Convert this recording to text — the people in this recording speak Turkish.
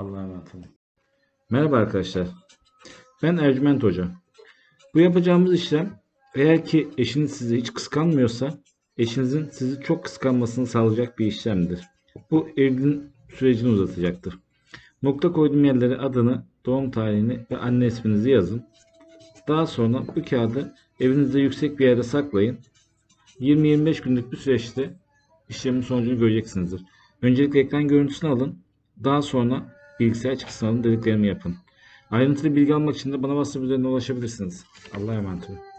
Allah'a emanet olun. Merhaba arkadaşlar. Ben Ercüment Hoca. Bu yapacağımız işlem eğer ki eşiniz sizi hiç kıskanmıyorsa eşinizin sizi çok kıskanmasını sağlayacak bir işlemdir. Bu evliliğin sürecini uzatacaktır. Nokta koyduğum yerlere adını, doğum tarihini ve anne isminizi yazın. Daha sonra bu kağıdı evinizde yüksek bir yerde saklayın. 20-25 günlük bir süreçte işlemin sonucunu göreceksinizdir. Öncelikle ekran görüntüsünü alın. Daha sonra bilgisayar çıktısını alın dediklerimi yapın. Ayrıntılı bilgi almak için de bana WhatsApp üzerinden ulaşabilirsiniz. Allah'a emanet olun.